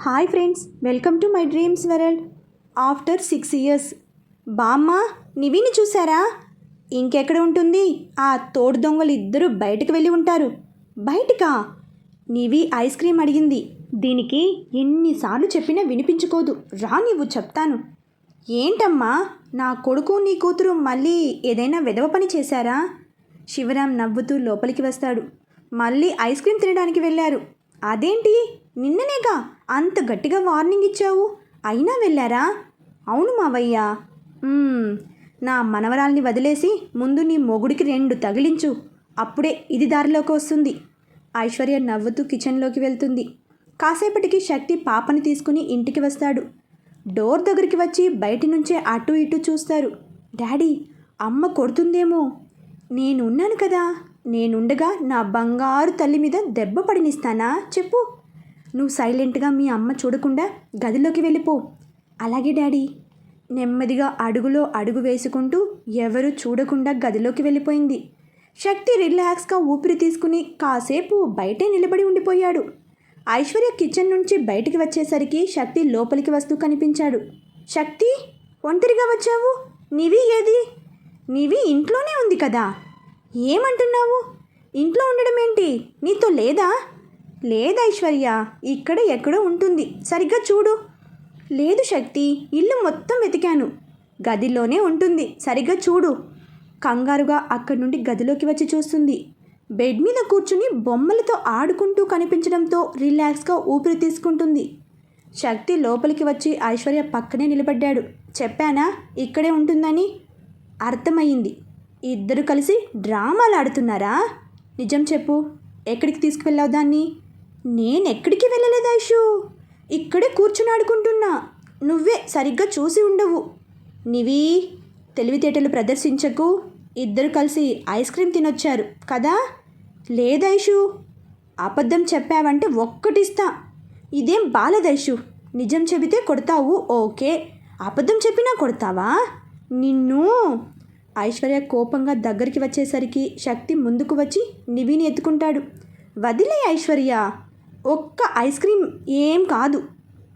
Hi friends welcome to my dreams world. After six years. బామ్మ నివిని చూసారా ఇంకెక్కడ ఉంటుంది? ఆ తోడు దొంగలు ఇద్దరు బయటకు వెళ్ళి ఉంటారు. బయటకా? నివి ఐస్ క్రీమ్ అడిగింది. దీనికి ఎన్నిసార్లు చెప్పినా వినిపించుకోదు. రా నీవు చెప్తాను. ఏంటమ్మా? నా కొడుకు నీ కూతురు మళ్ళీ ఏదైనా వెధవ పని చేశారా? శివరాం నవ్వుతూ లోపలికి వస్తాడు. మళ్ళీ ఐస్ క్రీమ్ తినడానికి వెళ్ళారు. అదేంటి? నిన్ననేగా అంత గట్టిగా వార్నింగ్ ఇచ్చావు. అయినా వెళ్ళారా? అవును మావయ్య. నా మనవరాల్ని వదిలేసి ముందు నీ మొగుడికి రెండు తగిలించు. అప్పుడే ఇది దారిలోకి వస్తుంది. ఐశ్వర్య నవ్వుతూ కిచెన్లోకి వెళ్తుంది. కాసేపటికి శక్తి పాపని తీసుకుని ఇంటికి వస్తాడు. డోర్ దగ్గరికి వచ్చి బయటి నుంచే అటు ఇటు చూస్తారు. డాడీ అమ్మ కొడుతుందేమో. నేనున్నాను కదా. నేనుండగా నా బంగారు తల్లి మీద దెబ్బ పడినిస్తానా? చెప్పు. నువ్వు సైలెంట్గా మీ అమ్మ చూడకుండా గదిలోకి వెళ్ళిపో. అలాగే డాడీ. నెమ్మదిగా అడుగులో అడుగు వేసుకుంటూ ఎవరు చూడకుండా గదిలోకి వెళ్ళిపోయింది. శక్తి రిలాక్స్గా ఊపిరి తీసుకుని కాసేపు బయటే నిలబడి ఉండిపోయాడు. ఐశ్వర్య కిచెన్ నుంచి బయటికి వచ్చేసరికి శక్తి లోపలికి వస్తూ కనిపించాడు. శక్తి ఒంటరిగా వచ్చావు? నీవి ఏది? నీవి ఇంట్లోనే ఉంది కదా? ఏమంటున్నావు? ఇంట్లో ఉండడం ఏంటి? నీతో లేదా? లేదు ఐశ్వర్య? ఇక్కడ ఎక్కడో ఉంటుంది. సరిగ్గా చూడు. లేదు శక్తి ఇల్లు మొత్తం వెతికాను. గదిలోనే ఉంటుంది. సరిగ్గా చూడు. కంగారుగా అక్కడి నుండి గదిలోకి వచ్చి చూస్తుంది. బెడ్ మీద కూర్చుని బొమ్మలతో ఆడుకుంటూ కనిపించడంతో రిలాక్స్గా ఊపిరి తీసుకుంటుంది. శక్తి లోపలికి వచ్చి ఐశ్వర్య పక్కనే నిలబడ్డాడు. చెప్పానా? ఇక్కడే ఉంటుందని? అర్థమయ్యింది. ఇద్దరు కలిసి డ్రామాలు ఆడుతున్నారా? నిజం చెప్పు. ఎక్కడికి తీసుకువెళ్ళావు దాన్ని? నేనెక్కడికి వెళ్ళలేదు ఐషు. ఇక్కడే కూర్చుని ఆడుకుంటున్నా. నువ్వే సరిగ్గా చూసి ఉండవు. నివి తెలివితేటలు ప్రదర్శించకు. ఇద్దరు కలిసి ఐస్ క్రీమ్ తినొచ్చారు కదా? లేదైషు అబద్ధం చెప్పావంటే ఒక్కటిస్తా. ఇదేం బాలదైషు నిజం చెబితే కొడతావు ఓకే. అబద్ధం చెప్పినా కొడతావా? నిన్ను ఐశ్వర్య కోపంగా దగ్గరికి వచ్చేసరికి శక్తి ముందుకు వచ్చి నివిని ఎత్తుకుంటాడు. వదిలే ఐశ్వర్య ఒక్క ఐస్ క్రీమ్ ఏం కాదు.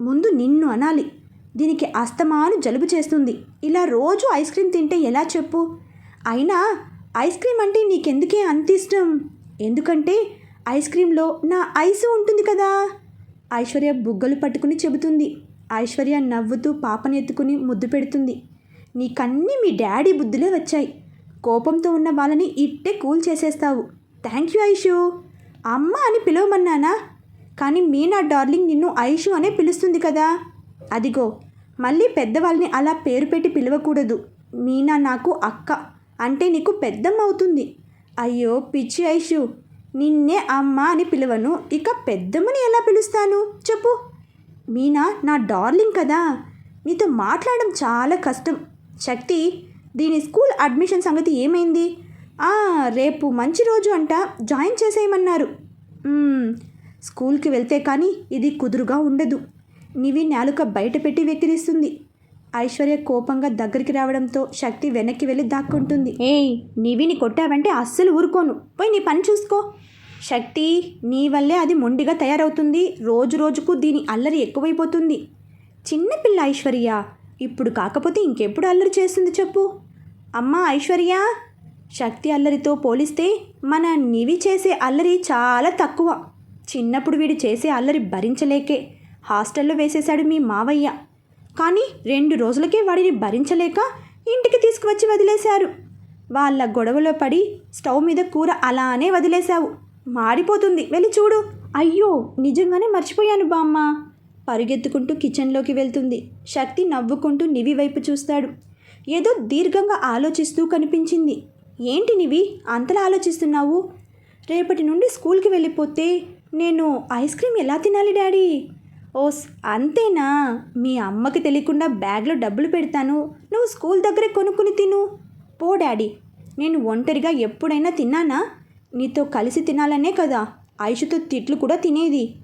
ముందు నిన్ను అనాలి. దీనికి అస్తమాను జలుబు చేస్తుంది. ఇలా రోజు ఐస్ క్రీమ్ తింటే ఎలా చెప్పు? అయినా ఐస్ క్రీమ్ అంటే నీకెందుకే అంత ఇష్టం? ఎందుకంటే ఐస్ క్రీంలో నా ఐస్ ఉంటుంది కదా? ఐశ్వర్య బుగ్గలు పట్టుకుని చెబుతుంది. ఐశ్వర్య నవ్వుతూ పాపని ఎత్తుకుని ముద్దు పెడుతుంది. నీకన్నీ మీ డాడీ బుద్ధులే వచ్చాయి. కోపంతో ఉన్న వాళ్ళని ఇట్టే కూల్ చేసేస్తావు. Thank you Aishu. అమ్మ అని పిలవమన్నానా? కానీ మీ నా డార్లింగ్ నిన్ను ఐషు అనే పిలుస్తుంది కదా. అదిగో మళ్ళీ పెద్దవాళ్ళని అలా పేరు పెట్టి పిలవకూడదు. మీనా నాకు అక్క అంటే నీకు పెద్దమ్మ అవుతుంది. అయ్యో పిచ్చి ఐషు. నిన్నే అమ్మ అని పిలవను ఇక పెద్దమ్మని ఎలా పిలుస్తాను? చెప్పు. మీనా నా డార్లింగ్ కదా. నీతో మాట్లాడడం చాలా కష్టం. శక్తి దీని స్కూల్ అడ్మిషన్ సంగతి ఏమైంది? రేపు మంచి రోజు అంట జాయిన్ చేసేయమన్నారు. స్కూల్కి వెళ్తే కానీ ఇది కుదురుగా ఉండదు. నివి నాలుక బయట పెట్టి వెక్కిరిస్తుంది. ఐశ్వర్య కోపంగా దగ్గరికి రావడంతో శక్తి వెనక్కి వెళ్ళి దాక్కుంటుంది. ఏయ్ నివిని కొట్టావంటే అస్సలు ఊరుకోను. పోయి నీ పని చూసుకో. శక్తి నీ వల్లే అది మొండిగా తయారవుతుంది. రోజు రోజుకు దీని అల్లరి ఎక్కువైపోతుంది. చిన్నపిల్ల ఐశ్వర్య ఇప్పుడు కాకపోతే ఇంకెప్పుడు అల్లరి చేస్తుంది చెప్పు. అమ్మా ఐశ్వర్య! శక్తి అల్లరితో పోలిస్తే మన నివి చేసే అల్లరి చాలా తక్కువ. చిన్నప్పుడు వీడు చేసే అల్లరి భరించలేకే. హాస్టల్లో వేసేశాడు మీ మావయ్య. కానీ రెండు రోజులకే వాడిని భరించలేక ఇంటికి తీసుకువచ్చి వదిలేశారు. వాళ్ళ గొడవలో పడి స్టవ్ మీద కూర అలానే వదిలేశావు. మాడిపోతుంది. వెళ్ళి చూడు. అయ్యో! నిజంగానే మర్చిపోయాను బామ్మ. పరిగెత్తుకుంటూ కిచెన్లోకి వెళ్తుంది. శక్తి నవ్వుకుంటూ నివి వైపు చూస్తాడు. ఏదో దీర్ఘంగా ఆలోచిస్తూ కనిపించింది. ఏంటి నివి అంతలా ఆలోచిస్తున్నావు? రేపటి నుండి స్కూల్కి వెళ్ళిపోతే నేను ఐస్ క్రీమ్ ఎలా తినాలి డాడీ? ఓస్ అంతేనా? మీ అమ్మకి తెలియకుండా బ్యాగ్లో డబ్బులు పెడతాను. నువ్వు స్కూల్ దగ్గరే కొనుక్కుని తిను. పో డాడీ. నేను ఒంటరిగా ఎప్పుడైనా తిన్నానా? నీతో కలిసి తినాలనే కదా. ఐషుతో తిట్లు కూడా తినేది.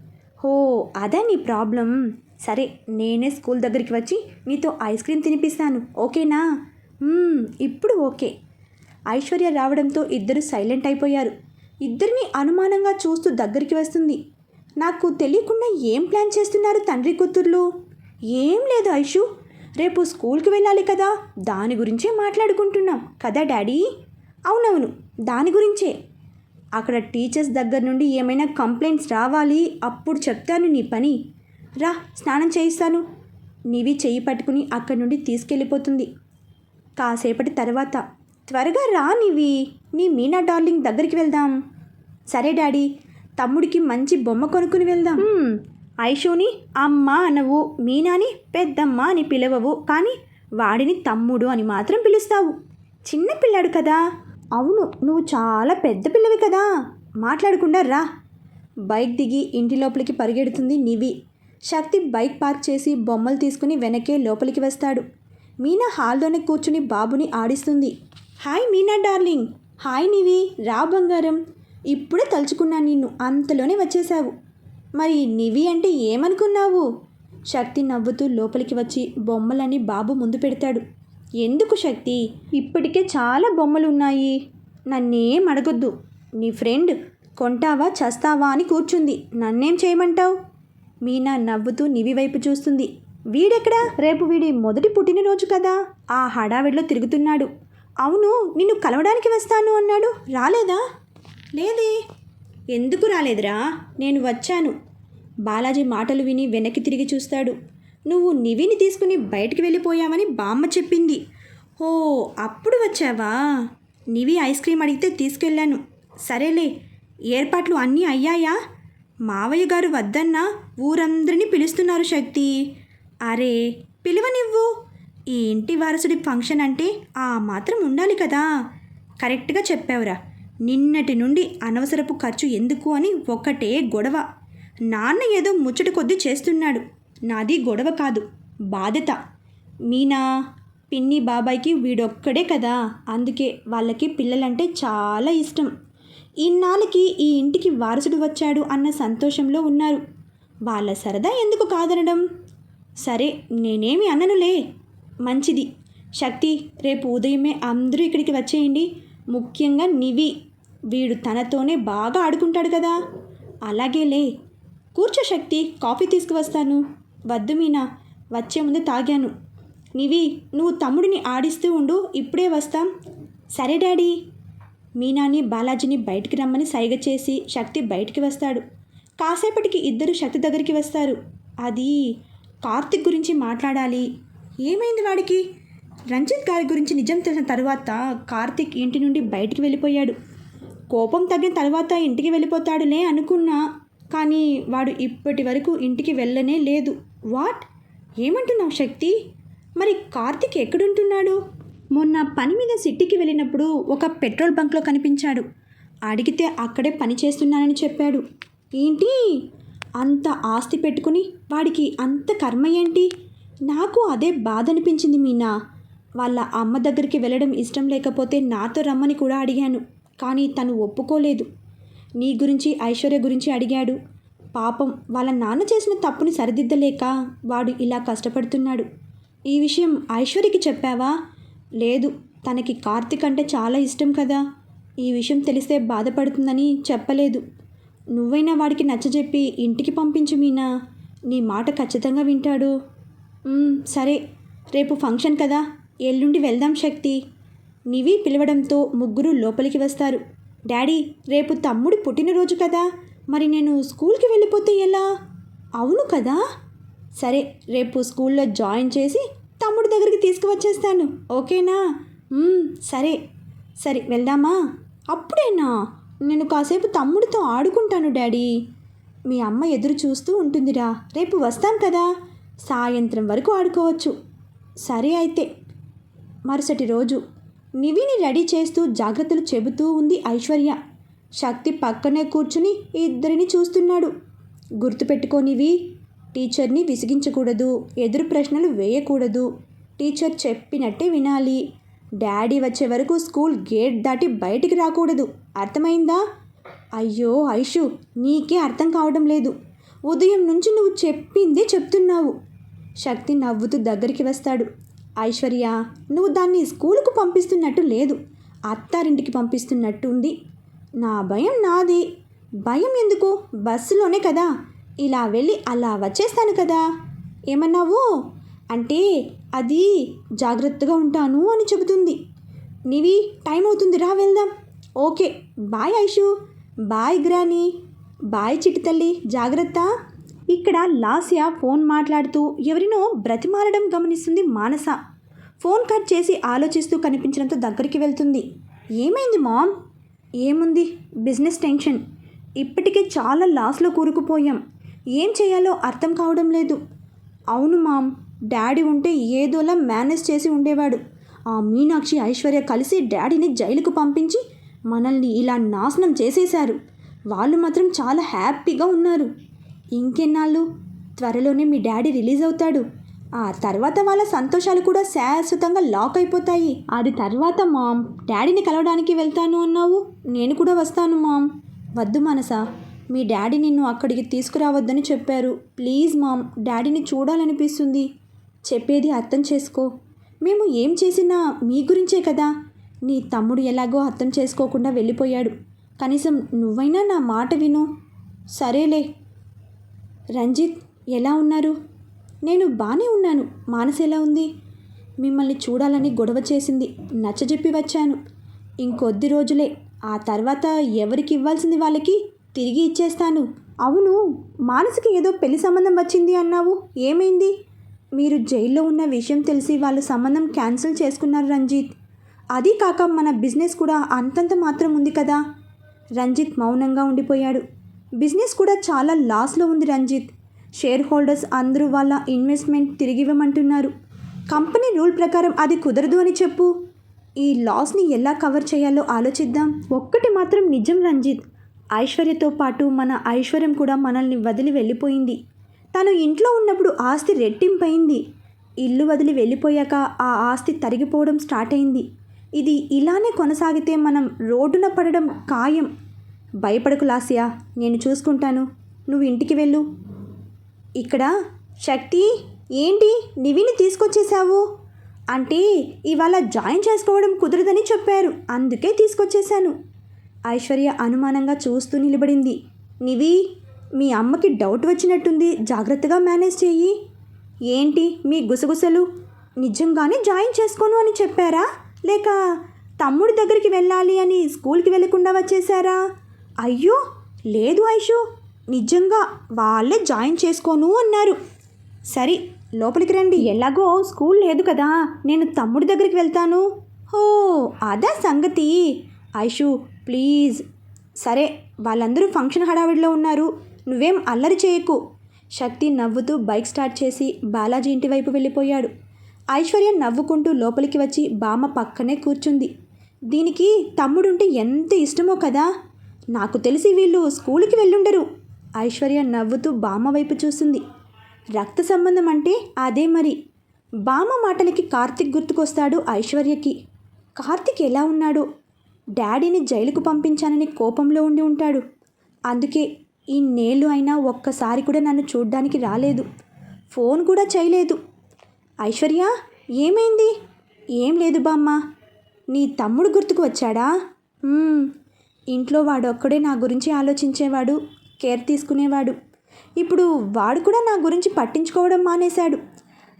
హో అదే నీ ప్రాబ్లం. సరే నేనే స్కూల్ దగ్గరికి వచ్చి నీతో ఐస్ క్రీమ్ తినిపిస్తాను. ఓకేనా? ఇప్పుడు ఓకే. ఐశ్వర్య రావడంతో ఇద్దరు సైలెంట్ అయిపోయారు. ఇద్దరిని అనుమానంగా చూస్తూ దగ్గరికి వస్తుంది. నాకు తెలియకుండా ఏం ప్లాన్ చేస్తున్నారు తండ్రి కూతుర్లు? ఏం లేదు ఐషు. రేపు స్కూల్కి వెళ్ళాలి కదా. దాని గురించే మాట్లాడుకుంటున్నాం. కదా డాడీ? అవునవును దాని గురించే. అక్కడ టీచర్స్ దగ్గర నుండి ఏమైనా కంప్లైంట్స్ రావాలి? అప్పుడు చెప్తాను నీ పని. రా స్నానం చేయిస్తాను. నీవి చెయ్యి పట్టుకుని అక్కడి నుండి తీసుకెళ్ళిపోతుంది. కాసేపటి తర్వాత త్వరగా రా నీవి. నీ మీనా డార్లింగ్ దగ్గరికి వెళ్దాం. సరే డాడీ తమ్ముడికి మంచి బొమ్మ కొనుక్కుని వెళ్దాం. ఐషుని అమ్మ అనవు మీనాని పెద్దమ్మ అని పిలవవు కానీ వాడిని తమ్ముడు అని మాత్రం పిలుస్తావు. చిన్న పిల్లాడు కదా. అవును నువ్వు చాలా పెద్ద పిల్లవి కదా. మాట్లాడకుండా రా. బైక్ దిగి ఇంటి లోపలికి పరిగెడుతుంది నివి. శక్తి బైక్ పార్క్ చేసి బొమ్మలు తీసుకుని వెనకే లోపలికి వస్తాడు. మీనా హాల్లోనే కూర్చుని బాబుని ఆడిస్తుంది. Hi Meena darling. Hi Nivi. రా బంగారం. ఇప్పుడే తలుచుకున్నాను నిన్ను అంతలోనే వచ్చేసావు మరి నివి అంటే ఏమనుకున్నావు? శక్తి నవ్వుతూ లోపలికి వచ్చి బొమ్మలని బాబు ముందు పెడతాడు. ఎందుకు శక్తి? ఇప్పటికే చాలా బొమ్మలు ఉన్నాయి నన్నేం అడగొద్దు. నీ ఫ్రెండ్ కొంటావా చస్తావా అని కూర్చుంది. నన్నేం చేయమంటావు? మీనా నవ్వుతూ నివి వైపు చూస్తుంది. వీడెక్కడా? రేపు వీడి మొదటి పుట్టినరోజు కదా. ఆ హడావిడిలో తిరుగుతున్నాడు. అవును నిన్ను కలవడానికి వస్తాను అన్నాడు. రాలేదా? లేదే. ఎందుకు రాలేదురా? నేను వచ్చాను. బాలాజీ మాటలు విని వెనక్కి తిరిగి చూస్తాడు. నువ్వు నివిని తీసుకుని బయటికి వెళ్ళిపోయావని బామ్మ చెప్పింది. ఓ అప్పుడు వచ్చావా? నివి ఐస్ క్రీమ్ అడిగితే తీసుకెళ్ళాను. సరేలే ఏర్పాట్లు అన్నీ అయ్యాయా? మావయ్య గారు వద్దన్నా ఊరందరినీ పిలుస్తున్నారు శక్తి. అరే పిలువనివ్వు. ఈ ఇంటి వారసుడి ఫంక్షన్ అంటే ఆ మాత్రం ఉండాలి కదా? కరెక్ట్గా చెప్పావురా. నిన్నటి నుండి అనవసరపు ఖర్చు ఎందుకు అని ఒకటే గొడవ. నాన్న ఏదో ముచ్చట కొద్దీ చేస్తున్నాడు. నాది గొడవ కాదు బాధ్యత. మీనా పిన్ని బాబాయ్కి వీడొక్కడే కదా. అందుకే వాళ్ళకి పిల్లలంటే చాలా ఇష్టం. ఇన్నాళ్ళకి ఈ ఇంటికి వారసుడు వచ్చాడు అన్న సంతోషంలో ఉన్నారు. వాళ్ళ సరదా ఎందుకు కాదనడం? సరే నేనేమి అన్ననులే మంచిది. శక్తి రేపు ఉదయమే అందరూ ఇక్కడికి వచ్చేయండి. ముఖ్యంగా నివి. వీడు తనతోనే బాగా ఆడుకుంటాడు కదా. అలాగేలే. కూర్చో శక్తి కాఫీ తీసుకువస్తాను. వద్దు మీనా వచ్చే ముందు తాగాను. నివి నువ్వు తమ్ముడిని ఆడిస్తూ ఉండు ఇప్పుడే వస్తాం. సరే డాడీ. మీనాని బాలాజీని బయటికి రమ్మని సైగ చేసి శక్తి బయటికి వస్తాడు. కాసేపటికి ఇద్దరు శక్తి దగ్గరికి వస్తారు. అది కార్తిక్ గురించి మాట్లాడాలి. ఏమైంది వాడికి? రంజిత్ గారి గురించి నిజం తెలిసిన తర్వాత కార్తిక్ ఇంటి నుండి బయటికి వెళ్ళిపోయాడు. కోపం తగ్గిన తర్వాత ఇంటికి వెళ్ళిపోతాడులే అనుకున్నా కానీ వాడు ఇప్పటి వరకు ఇంటికి వెళ్ళనే లేదు. వాట్? ఏమంటున్నావు శక్తి? మరి కార్తిక్ ఎక్కడుంటున్నాడు? మొన్న పని మీద సిటీకి వెళ్ళినప్పుడు ఒక పెట్రోల్ బంక్లో కనిపించాడు. అడిగితే అక్కడే పని చేస్తున్నానని చెప్పాడు. ఏంటి? అంత ఆస్తి పెట్టుకుని వాడికి అంత కర్మ ఏంటి? నాకు అదే బాధ అనిపించింది మీనా. వాళ్ళ అమ్మ దగ్గరికి వెళ్ళడం ఇష్టం లేకపోతే నాతో రమ్మని కూడా అడిగాను కానీ తను ఒప్పుకోలేదు. నీ గురించి ఐశ్వర్య గురించి అడిగాడు. పాపం వాళ్ళ నాన్న చేసిన తప్పుని సరిదిద్దలేక వాడు ఇలా కష్టపడుతున్నాడు. ఈ విషయం ఐశ్వర్యకి చెప్పావా? లేదు తనకి కార్తిక్ అంటే చాలా ఇష్టం కదా. ఈ విషయం తెలిస్తే బాధపడుతుందని చెప్పలేదు. నువ్వైనా వాడికి నచ్చజెప్పి ఇంటికి పంపించు మీనా. నీ మాట ఖచ్చితంగా వింటాడు. సరే రేపు ఫంక్షన్ కదా. ఎల్లుండి వెళ్దాం శక్తి. నివి పిలవడంతో ముగ్గురు లోపలికి వస్తారు. డాడీ రేపు తమ్ముడు పుట్టినరోజు కదా. మరి నేను స్కూల్కి వెళ్ళిపోతే ఎలా? అవును కదా. సరే రేపు స్కూల్లో జాయిన్ చేసి తమ్ముడి దగ్గరికి తీసుకువచ్చేస్తాను. ఓకేనా? సరే. సరే వెళ్దామా? అప్పుడేనా? నేను కాసేపు తమ్ముడితో ఆడుకుంటాను డాడీ. మీ అమ్మ ఎదురు చూస్తూ ఉంటుందిరా. రేపు వస్తాం కదా. సాయంత్రం వరకు ఆడుకోవచ్చు. సరే అయితే. మరుసటి రోజు నివిని రెడీ చేస్తూ జాగ్రత్తలు చెబుతూ ఉంది ఐశ్వర్య. శక్తి పక్కనే కూర్చుని ఇద్దరిని చూస్తున్నాడు. గుర్తుపెట్టుకోనివి టీచర్ని విసిగించకూడదు ఎదురు ప్రశ్నలు వేయకూడదు. టీచర్ చెప్పినట్టే వినాలి. డాడీ వచ్చే వరకు స్కూల్ గేట్ దాటి బయటికి రాకూడదు. అర్థమైందా? అయ్యో ఐషు నీకే అర్థం కావడం లేదు. ఉదయం నుంచి నువ్వు చెప్పిందే చెప్తున్నావు. శక్తి నవ్వుతూ దగ్గరికి వస్తాడు. ఐశ్వర్య నువ్వు దాన్ని స్కూలుకు పంపిస్తున్నట్టు లేదు. అత్తారింటికి పంపిస్తున్నట్టు ఉంది. నా భయం నాది. భయం ఎందుకు? బస్సులోనే కదా. ఇలా వెళ్ళి అలా వచ్చేస్తాను కదా. ఏమన్నావు? అంటే అది జాగ్రత్తగా ఉంటాను అని చెబుతుంది. నీవి టైం అవుతుంది రా వెళ్దాం. Okay bye Aishu. Bye granny. Bye చిట్టి తల్లి జాగ్రత్త. ఇక్కడ లాస్య ఫోన్ మాట్లాడుతూ ఎవరినో బ్రతిమాలడం గమనిస్తుంది మానస. ఫోన్ కట్ చేసి ఆలోచిస్తూ కనిపించడంతో దగ్గరికి వెళ్తుంది. ఏమైంది మామ్? ఏముంది? Business tension. ఇప్పటికే చాలా లాస్లో కూరుకుపోయాం. ఏం చేయాలో అర్థం కావడం లేదు. అవును మామ్ డాడీ ఉంటే ఏదోలా మేనేజ్ చేసి ఉండేవాడు. ఆ మీనాక్షి ఐశ్వర్య కలిసి డాడీని జైలుకు పంపించి మనల్ని ఇలా నాశనం చేసేశారు. వాళ్ళు మాత్రం చాలా హ్యాపీగా ఉన్నారు. ఇంకెన్నాళ్ళు? త్వరలోనే మీ డాడీ రిలీజ్ అవుతాడు. ఆ తర్వాత వాళ్ళ సంతోషాలు కూడా శాశ్వతంగా లాక్ అయిపోతాయి. అది తర్వాత మామ్. డాడీని కలవడానికి వెళ్తాను అన్నావు? నేను కూడా వస్తాను మామ్. వద్దు మనసా. మీ డాడీ నిన్ను అక్కడికి తీసుకురావద్దని చెప్పారు. Please mom. డాడీని చూడాలనిపిస్తుంది. చెప్పేది అర్థం చేసుకో. మేము ఏం చేసినా మీ గురించే కదా. నీ తమ్ముడు ఎలాగో అర్థం చేసుకోకుండా వెళ్ళిపోయాడు. కనీసం నువ్వైనా నా మాట విను. సరేలే. రంజిత్ ఎలా ఉన్నారు? నేను బాగానే ఉన్నాను. మానస ఎలా ఉంది? మిమ్మల్ని చూడాలని గొడవ చేసింది. నచ్చజెప్పి వచ్చాను. ఇంకొద్ది రోజులే. ఆ తర్వాత ఎవరికి ఇవ్వాల్సింది వాళ్ళకి? తిరిగి ఇచ్చేస్తాను. అవును. మానసికి ఏదో పెళ్ళి సంబంధం వచ్చింది అన్నావు. ఏమైంది? మీరు జైల్లో ఉన్న విషయం తెలిసి వాళ్ళు సంబంధం క్యాన్సిల్ చేసుకున్నారు రంజిత్. అది కాక మన బిజినెస్ కూడా అంతంత మాత్రం ఉంది కదా? రంజిత్ మౌనంగా ఉండిపోయాడు. బిజినెస్ కూడా చాలా లాస్లో ఉంది రంజిత్. షేర్ హోల్డర్స్ అందరూ వాళ్ళ ఇన్వెస్ట్మెంట్ తిరిగివ్వమంటున్నారు. కంపెనీ రూల్ ప్రకారం అది కుదరదు అని చెప్పు. ఈ లాస్ని ఎలా కవర్ చేయాలో ఆలోచిద్దాం. ఒక్కటి మాత్రం నిజం రంజిత్. ఐశ్వర్యతో పాటు మన ఐశ్వర్యం కూడా మనల్ని వదిలి వెళ్ళిపోయింది. తను ఇంట్లో ఉన్నప్పుడు ఆస్తి రెట్టింపైంది ఇల్లు వదిలి వెళ్ళిపోయాక ఆ ఆస్తి తరిగిపోవడం స్టార్ట్ అయింది ఇది ఇలానే కొనసాగితే మనం రోడ్డున పడడం ఖాయం. భయపడకు లాసియా నేను చూసుకుంటాను. నువ్వు ఇంటికి వెళ్ళు. ఇక్కడ శక్తి ఏంటి? నివిని తీసుకొచ్చేసావు? అంటే ఇవాళ జాయిన్ చేసుకోవడం కుదరదని చెప్పారు. అందుకే తీసుకొచ్చేశాను ఐశ్వర్య అనుమానంగా చూస్తూ నిలబడింది. నివి మీ అమ్మకి డౌట్ వచ్చినట్టుంది. జాగ్రత్తగా మేనేజ్ చెయ్యి. ఏంటి? మీ గుసగుసలు? నిజంగానే జాయిన్ చేసుకోను అని చెప్పారా? లేక తమ్ముడి దగ్గరికి వెళ్ళాలి అని స్కూల్కి వెళ్ళకుండా వచ్చేసారా? అయ్యో లేదు ఐషు. నిజంగా వాళ్ళే జాయిన్ చేసుకోను అన్నారు. సరే లోపలికి రండి. ఎలాగో స్కూల్ లేదు కదా నేను తమ్ముడి దగ్గరికి వెళ్తాను. హో అదా సంగతి. ఐషు ప్లీజ్. సరే వాళ్ళందరూ ఫంక్షన్ హడావిడిలో ఉన్నారు. నువ్వేం అల్లరి చేయకు. శక్తి నవ్వుతూ బైక్ స్టార్ట్ చేసి బాలాజీ ఇంటి వైపు వెళ్ళిపోయాడు. ఐశ్వర్య నవ్వుకుంటూ లోపలికి వచ్చి బామ్మ పక్కనే కూర్చుంది. దీనికి తమ్ముడుంటే ఎంత ఇష్టమో కదా. నాకు తెలిసి వీళ్ళు స్కూల్కి వెళ్ళుండరు. ఐశ్వర్య నవ్వుతూ బామ్మ వైపు చూసింది. రక్త సంబంధం అంటే అదే మరి. బామ్మ మాటలకి కార్తిక్ గుర్తుకొస్తాడు ఐశ్వర్యకి. కార్తిక్ ఎలా ఉన్నాడు? డాడీని జైలుకు పంపించానని కోపంలో ఉండి ఉంటాడు. అందుకే ఈ నేళ్ళు అయినా ఒక్కసారి కూడా నన్ను చూడ్డానికి రాలేదు. ఫోన్ కూడా చేయలేదు. ఐశ్వర్య ఏమైంది? ఏం లేదు బామ్మ. నీ తమ్ముడు గుర్తుకు వచ్చాడా? ఇంట్లో వాడొక్కడే నా గురించి ఆలోచించేవాడు. కేర్ తీసుకునేవాడు. ఇప్పుడు వాడు కూడా నా గురించి పట్టించుకోవడం మానేశాడు.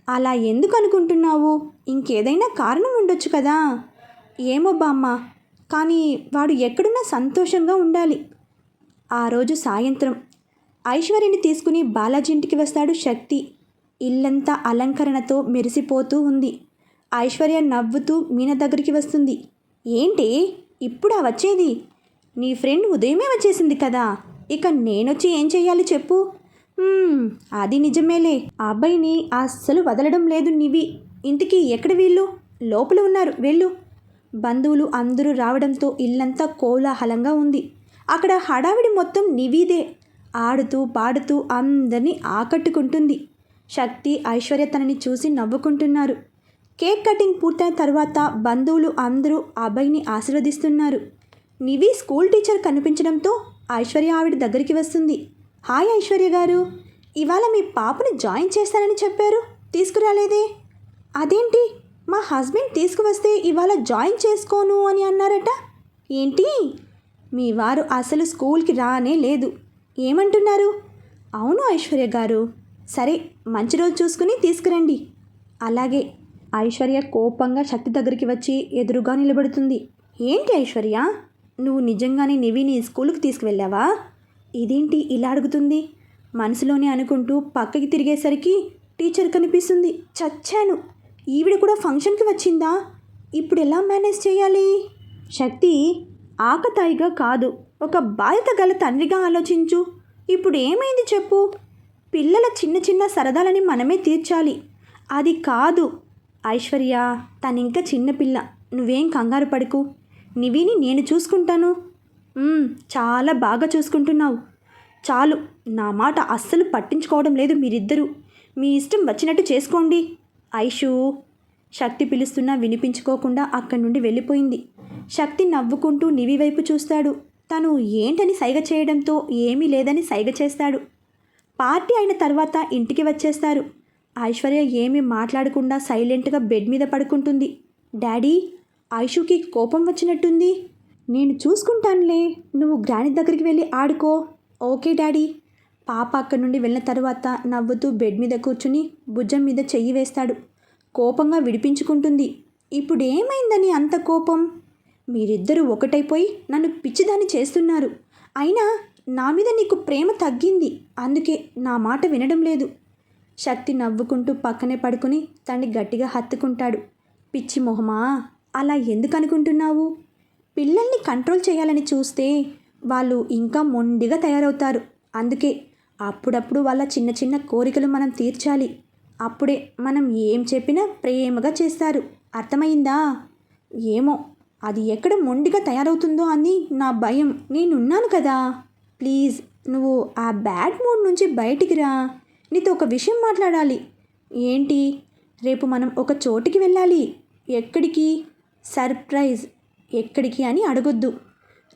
అలా ఎందుకు అనుకుంటున్నావు? ఇంకేదైనా కారణం ఉండొచ్చు కదా? ఏమో బామ్మ. కానీ వాడు ఎక్కడున్నా సంతోషంగా ఉండాలి. ఆ రోజు సాయంత్రం ఐశ్వర్యని తీసుకుని బాలాజీ ఇంటికి వస్తాడు శక్తి. ఇల్లంతా అలంకరణతో మెరిసిపోతూ ఉంది. ఐశ్వర్య నవ్వుతూ మీన దగ్గరికి వస్తుంది. ఏంటి? ఇప్పుడా వచ్చేది? నీ ఫ్రెండ్ ఉదయమే వచ్చేసింది కదా? ఇక నేనొచ్చి ఏం చేయాలి చెప్పు? అది నిజమేలే. ఆ అబ్బాయిని అస్సలు వదలడం లేదు నివి. ఇంటికి ఎక్కడ వీళ్ళు? లోపల ఉన్నారు వెళ్ళు. బంధువులు అందరూ రావడంతో ఇల్లంతా కోలాహలంగా ఉంది. అక్కడ హడావిడి మొత్తం నివీదే. ఆడుతూ పాడుతూ అందరినీ ఆకట్టుకుంటుంది. శక్తి ఐశ్వర్య తనని చూసి నవ్వుకుంటున్నారు. కేక్ కటింగ్ పూర్తయిన తర్వాత బంధువులు అందరూ అబ్బాయిని ఆశీర్వదిస్తున్నారు. నివి స్కూల్ టీచర్ కనిపించడంతో ఐశ్వర్య ఆవిడ దగ్గరికి వస్తుంది. హాయ్ ఐశ్వర్య గారు ఇవాళ మీ పాపని జాయిన్ చేస్తానని చెప్పారు. తీసుకురాలేదే. అదేంటి? మా హస్బెండ్ తీసుకువస్తే ఇవాళ జాయిన్ చేసుకోను అని అన్నారట? ఏంటి? మీ వారు అసలు స్కూల్కి రానే లేదు. ఏమంటున్నారు? అవును ఐశ్వర్య గారు. సరే మంచి రోజు చూసుకుని తీసుకురండి. అలాగే ఐశ్వర్య కోపంగా శక్తి దగ్గరికి వచ్చి ఎదురుగా నిలబడుతుంది. ఏంటి ఐశ్వర్య? నువ్వు నిజంగానే నివిని స్కూల్కి తీసుకువెళ్ళావా? ఇదేంటి ఇలా అడుగుతుంది? మనసులోనే అనుకుంటూ పక్కకి తిరిగేసరికి టీచర్ కనిపిస్తుంది. చచ్చాను. ఈవిడ కూడా ఫంక్షన్కి వచ్చిందా? ఇప్పుడు ఎలా మేనేజ్ చేయాలి? శక్తి ఆకతాయిగా కాదు. ఒక బాధ్యత గల తండ్రిగా ఆలోచించు. ఇప్పుడు ఏమైంది చెప్పు? పిల్లల చిన్న చిన్న సరదాలని మనమే తీర్చాలి. అది కాదు. ఐశ్వర్య తనింకా చిన్నపిల్ల నువ్వేం కంగారు పడుకు. నివిని నేను చూసుకుంటాను. చాలా బాగా చూసుకుంటున్నావు. చాలు నా మాట అస్సలు పట్టించుకోవడం లేదు మీరిద్దరూ. మీ ఇష్టం వచ్చినట్టు చేసుకోండి. ఐషు శక్తి పిలుస్తున్నా వినిపించుకోకుండా అక్కడి నుండి వెళ్ళిపోయింది. శక్తి నవ్వుకుంటూ నివి వైపు చూస్తాడు. తను ఏంటని సైగ చేయడంతో ఏమీ లేదని సైగ చేస్తాడు. పార్టీ అయిన తర్వాత ఇంటికి వచ్చేస్తారు. ఐశ్వర్య ఏమీ మాట్లాడకుండా సైలెంట్గా బెడ్ మీద పడుకుంటుంది. డాడీ ఐషుకి కోపం వచ్చినట్టుంది. నేను చూసుకుంటానులే. నువ్వు గ్రాని దగ్గరికి వెళ్ళి ఆడుకో. Okay daddy. పాప అక్కడి నుండి వెళ్ళిన తర్వాత నవ్వుతూ బెడ్ మీద కూర్చుని భుజం మీద చెయ్యి వేస్తాడు. కోపంగా విడిపించుకుంటుంది. ఇప్పుడు ఏమైందని అంత కోపం? మీరిద్దరూ ఒకటైపోయి నన్ను పిచ్చిదాన్ని చేస్తున్నారు. అయినా నా మీద నీకు ప్రేమ తగ్గింది. అందుకే నా మాట వినడం లేదు. శక్తి నవ్వుకుంటూ పక్కనే పడుకుని తన్ని గట్టిగా హత్తుకుంటాడు. పిచ్చి మొహమా? అలా ఎందుకు అనుకుంటున్నావు పిల్లల్ని కంట్రోల్ చేయాలని చూస్తే వాళ్ళు ఇంకా మొండిగా తయారవుతారు. అందుకే అప్పుడప్పుడు వాళ్ళ చిన్న చిన్న కోరికలు మనం తీర్చాలి. అప్పుడే మనం ఏం చెప్పినా ప్రేమగా చేస్తారు. అర్థమైందా? ఏమో అది ఎక్కడ మొండిగా తయారవుతుందో అని నా భయం. నేనున్నాను కదా. ప్లీజ్ నువ్వు ఆ బ్యాడ్ మూడ్ నుంచి బయటికి రా. నీతో ఒక విషయం మాట్లాడాలి. ఏంటి? రేపు మనం ఒక చోటికి వెళ్ళాలి. ఎక్కడికి? సర్ప్రైజ్ ఎక్కడికి అని అడగొద్దు.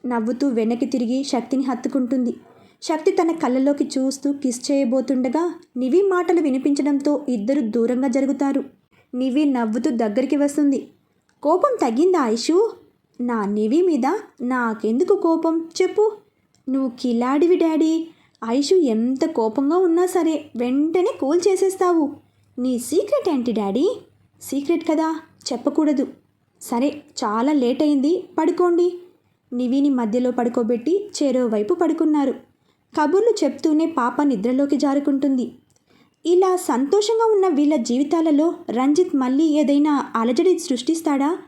నవ్వుతూ వెనక్కి తిరిగి శక్తిని హత్తుకుంటుంది. శక్తి తన కళ్ళలోకి చూస్తూ కిస్ చేయబోతుండగా నివి మాటలు వినిపించడంతో ఇద్దరు దూరంగా జరుగుతారు. నివి నవ్వుతూ దగ్గరికి వస్తుంది. కోపం తగ్గిందా ఐషు? నా నివి మీద నాకెందుకు కోపం? చెప్పు. నువ్వు కిలాడివి డాడీ. ఐషు ఎంత కోపంగా ఉన్నా సరే వెంటనే కూల్ చేసేస్తావు. నీ సీక్రెట్ ఏంటి డాడీ? సీక్రెట్ కదా. చెప్పకూడదు. సరే చాలా లేట్ అయింది పడుకోండి. నివిని మధ్యలో పడుకోబెట్టి చేరోవైపు పడుకున్నారు. కబుర్లు చెప్తూనే పాప నిద్రలోకి జారుకుంటుంది. ఇలా సంతోషంగా ఉన్న వీళ్ళ జీవితాలలో రంజిత్ మళ్ళీ ఏదైనా అలజడి సృష్టిస్తాడా?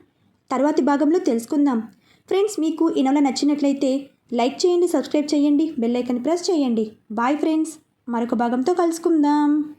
తర్వాతి భాగంలో తెలుసుకుందాం. ఫ్రెండ్స్ మీకు ఈ నవల నచ్చినట్లయితే లైక్ చేయండి సబ్స్క్రైబ్ చేయండి బెల్ ఐకన్ ప్రెస్ చేయండి. బాయ్ ఫ్రెండ్స్ మరొక భాగంతో కలుసుకుందాం.